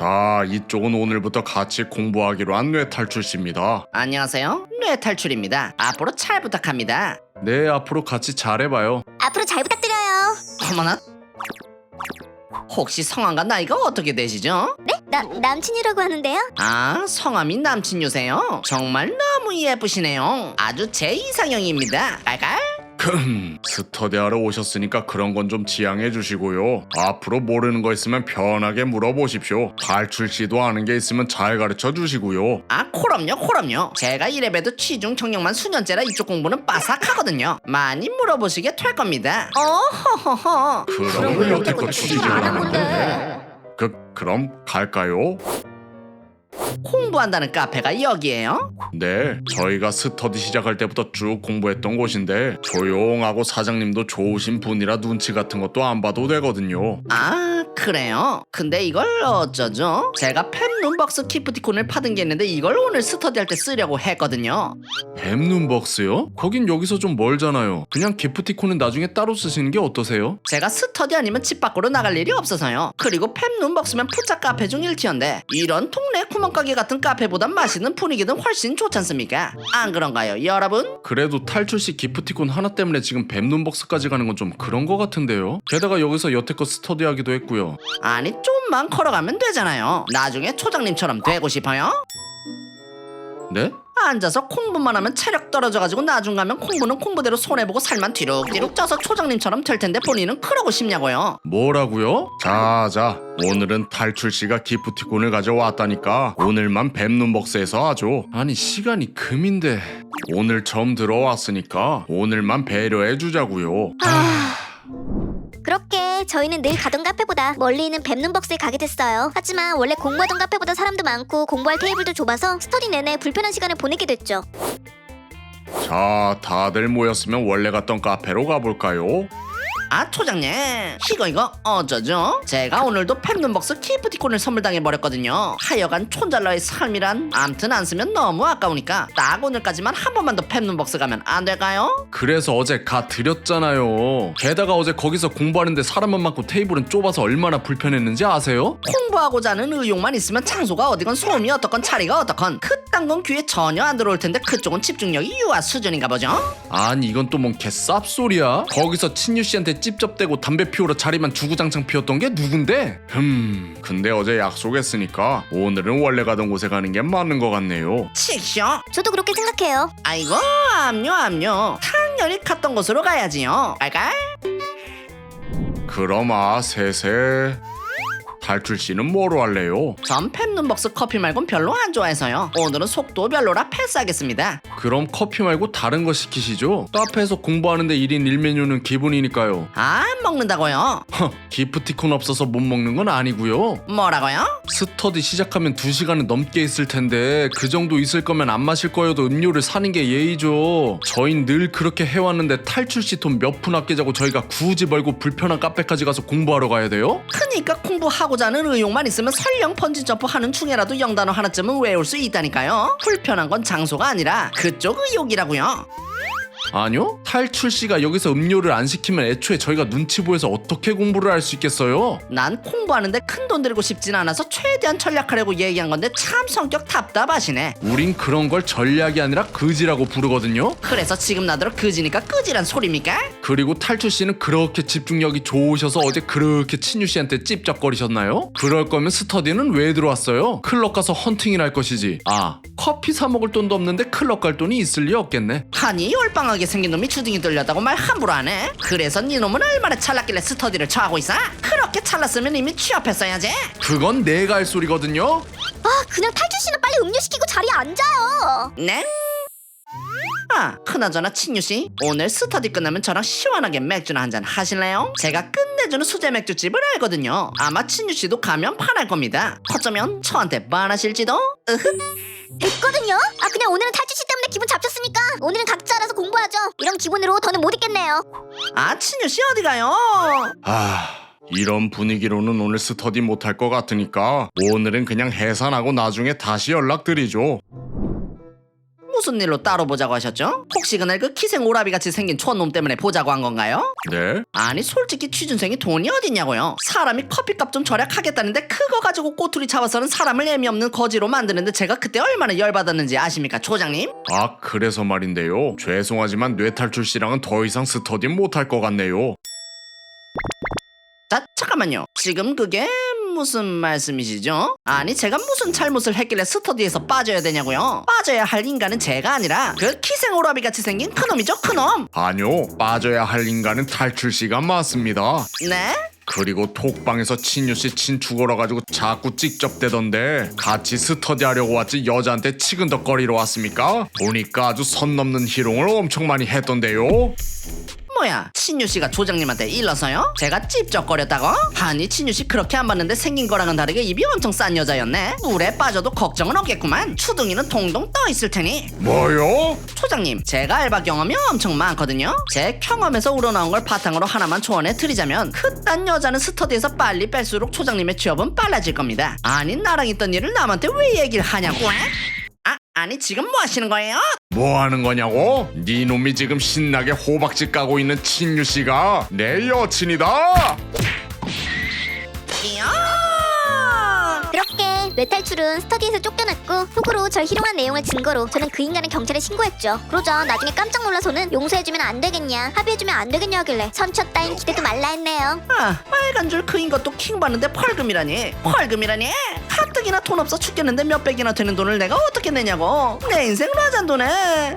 자, 이쪽은 오늘부터 같이 공부하기로 한 뇌탈출 씨입니다. 안녕하세요. 뇌탈출입니다. 앞으로 잘 부탁합니다. 네, 앞으로 같이 잘해봐요. 앞으로 잘 부탁드려요. 어머나. 혹시 성함과 나이가 어떻게 되시죠? 네? 나 남친이라고 하는데요. 아, 성함이 남친유세요. 정말 너무 예쁘시네요. 아주 제 이상형입니다. 깔깔. 금 스터디하러 오셨으니까 그런 건 좀 지양해 주시고요. 앞으로 모르는 거 있으면 편하게 물어보십시오. 탈출 씨도 아는 게 있으면 잘 가르쳐 주시고요. 아, 코럼요, 코럼요. 제가 이래봬도 취중 청력만 수년째라 이쪽 공부는 빠삭하거든요. 많이 물어보시게 될 겁니다. 어허허허. 그럼 왜 여태껏 취직을 안 하는데? 그 그럼 갈까요? 공부한다는 카페가 여기에요? 네, 저희가 스터디 시작할 때부터 쭉 공부했던 곳인데 조용하고 사장님도 좋으신 분이라 눈치 같은 것도 안 봐도 되거든요. 아 그래요? 근데 이걸 어쩌죠? 제가 펜 눈박스 키프티콘을 파는 게 있는데 이걸 오늘 스터디할 때 쓰려고 했거든요 뱀눈벅스요? 거긴 여기서 좀 멀잖아요. 그냥 기프티콘은 나중에 따로 쓰시는 게 어떠세요? 제가 스터디 아니면 집 밖으로 나갈 일이 없어서요 그리고 펜 눈박스면 푸짝 카페 중 1티어인데 이런 동네 구멍가게 같은 카페보단 맛있는 분위기는 훨씬 좋지 않습니까? 안 그런가요 여러분? 그래도 탈출시 기프티콘 하나 때문에 지금 뱀눈벅스까지 가는 건 좀 그런 거 같은데요? 게다가 여기서 여태껏 스터디하기도 했고 요. 아니 좀만 걸어가면 되잖아요 나중에 초장님처럼 되고 싶어요? 네? 앉아서 공부만 하면 체력 떨어져가지고 나중 가면 공부는 공부대로 손해보고 살만 뒤룩뒤룩 쪄서 초장님처럼 될 텐데 본인은 그러고 싶냐고요 뭐라고요? 자자 오늘은 탈출시가 기프티콘을 가져왔다니까 오늘만 뱀눈 벅스에서 하죠 아니 시간이 금인데 오늘 처음 들어왔으니까 오늘만 배려해 주자고요 그렇게 저희는 늘 가던 카페보다 멀리 있는 뱀눈벅스에 가게 됐어요. 하지만 원래 공부하던 카페보다 사람도 많고 공부할 테이블도 좁아서 스터디 내내 불편한 시간을 보내게 됐죠. 자 다들 모였으면 원래 갔던 카페로 가볼까요? 아 초장님 이거 이거 어쩌죠? 제가 오늘도 펜눈벅스 키프티콘을 선물당해버렸거든요 하여간 촌잘러의 삶이란 암튼 안 쓰면 너무 아까우니까 딱 오늘까지만 한 번만 더 펜눈벅스 가면 안 될까요? 그래서 어제 가 드렸잖아요 게다가 어제 거기서 공부하는데 사람만 많고 테이블은 좁아서 얼마나 불편했는지 아세요? 공부하고자 하는 의욕만 있으면 장소가 어디건 소음이 어떻건 자리가 어떻건 그딴 건 귀에 전혀 안 들어올 텐데 그쪽은 집중력이 유아 수준인가 보죠? 아니 이건 또 뭔 개쌉소리야? 거기서 친유 씨한테 찝쩍대고 담배 피우러 자리만 주구장창 피웠던 게 누군데? 흠 근데 어제 약속했으니까 오늘은 원래 가던 곳에 가는 게 맞는 것 같네요. 칙쇼 저도 그렇게 생각해요. 아이고 압류 압류 당연히 갔던 곳으로 가야지요. 깔깔 그럼 아 세세. 탈출 씨는 뭐로 할래요? 전 펜눈벅스 커피 말곤 별로 안 좋아해서요. 오늘은 속도 별로라 패스하겠습니다 그럼 커피 말고 다른 거 시키시죠 카페에서 공부하는데 1인 1메뉴는 기본이니까요 안 먹는다고요 허 기프티콘 없어서 못 먹는 건 아니고요 뭐라고요? 스터디 시작하면 2시간은 넘게 있을 텐데 그 정도 있을 거면 안 마실 거여도 음료를 사는 게 예의죠. 저흰 늘 그렇게 해왔는데 탈출 시 돈 몇 푼 아끼자고 저희가 굳이 벌고 불편한 카페까지 가서 공부하러 가야 돼요? 그니까 공부하고자 하는 의욕만 있으면 설령 번지점프 하는 중에라도 영단어 하나쯤은 외울 수 있다니까요 불편한 건 장소가 아니라 그쪽 의욕이라고요 아니요. 탈출 시가 여기서 음료를 안 시키면 애초에 저희가 눈치 보여서 어떻게 공부를 할 수 있겠어요? 난 공부하는데 큰 돈 들이고 싶진 않아서 최대한 전략하려고 얘기한 건데 참 성격 답답하시네 우린 그런 걸 전략이 아니라 그지라고 부르거든요. 그래서 지금 나더러 그지니까 끄지란 소리입니까? 그리고 탈출 씨는 그렇게 집중력이 좋으셔서 어제 그렇게 친유 씨한테 찝쩍거리셨나요? 그럴 거면 스터디는 왜 들어왔어요? 클럽 가서 헌팅이나 할 것이지. 아, 커피 사 먹을 돈도 없는데 클럽 갈 돈이 있을 리 없겠네. 아니 열방 하게 생긴 놈이 주둥이 들렸다고 말 함부로 하네 그래서 네 놈은 얼마나 찰났길래 스터디를 처하고 있어? 그렇게 찰났으면 이미 취업했어야지 그건 내가 할 소리거든요. 아 그냥 탈출 씨는 빨리 음료 시키고 자리에 앉아요. 네? 아, 그나저나 친유 씨 오늘 스터디 끝나면 저랑 시원하게 맥주나 한잔 하실래요? 제가 끝내주는 수제 맥주집을 알거든요 아마 친유 씨도 가면 반할 겁니다 어쩌면 저한테 반하실지도? 으흐 됐거든요. 아 그냥 오늘은 탈출 씨 때문에 기분 잡혔으니까 오늘은 각자 알아서. 이런 기분으로 더는 못 있겠네요. 아 친유씨 어디 가요? 아, 이런 분위기로는 오늘 스터디 못할 것 같으니까 오늘은 그냥 해산하고 나중에 다시 연락드리죠. 무슨 일로 따로 보자고 하셨죠? 혹시 그날 그 기생 오라비 같이 생긴 촌놈 때문에 보자고 한 건가요? 네? 아니 솔직히 취준생이 돈이 어딨냐고요 사람이 커피값 좀 절약하겠다는데 그거 가지고 꼬투리 잡아서는 사람을 애미 없는 거지로 만드는데 제가 그때 얼마나 열받았는지 아십니까 조장님? 아 그래서 말인데요 죄송하지만 뇌탈출 씨랑은 더 이상 스터디 못할 것 같네요 자 잠깐만요 지금 그게 무슨 말씀이시죠? 아니 제가 무슨 잘못을 했길래 스터디에서 빠져야 되냐고요 빠져야 할 인간은 제가 아니라 그 기생 오라비 같이 생긴 그놈이죠 그놈 아니요 빠져야 할 인간은 탈출 씨가 맞습니다 네? 그리고 톡방에서 친유 씨 친추 걸어가지고 자꾸 찍접대던데 같이 스터디 하려고 왔지 여자한테 치근덕거리러 왔습니까? 보니까 아주 선 넘는 희롱을 엄청 많이 했던데요 뭐야 친유 씨가 조장님한테 일러서요? 제가 찝쩍거렸다고? 아니 친유 씨 그렇게 안 봤는데 생긴 거랑은 다르게 입이 엄청 싼 여자였네 물에 빠져도 걱정은 없겠구만 추둥이는 동동 떠 있을 테니 뭐요? 초장님 제가 알바 경험이 엄청 많거든요 제 경험에서 우러나온 걸 바탕으로 하나만 조언해 드리자면 그딴 여자는 스터디에서 빨리 뺄수록 초장님의 취업은 빨라질 겁니다 아니 나랑 있던 일을 남한테 왜 얘기를 하냐고 아 아니 지금 뭐 하시는 거예요? 뭐 하는 거냐고? 네 놈이 지금 신나게 호박지 까고 있는 친유 씨가 내 여친이다 그렇게 뇌탈출은 스터디에서 쫓겨났고 속으로 절 희롱한 내용을 증거로 저는 그 인간을 경찰에 신고했죠. 그러자 나중에 깜짝 놀라서는 용서해주면 안 되겠냐, 합의해주면 안 되겠냐 하길래 선처 따윈 기대도 말라 했네요. 아, 빨간 줄 그인 것도 킹 받는데 벌금이라니 벌금이라니 가뜩이나 돈 없어 죽겠는데 몇백이나 되는 돈을 내가 어떻게 내냐고? 내 인생 라잔도네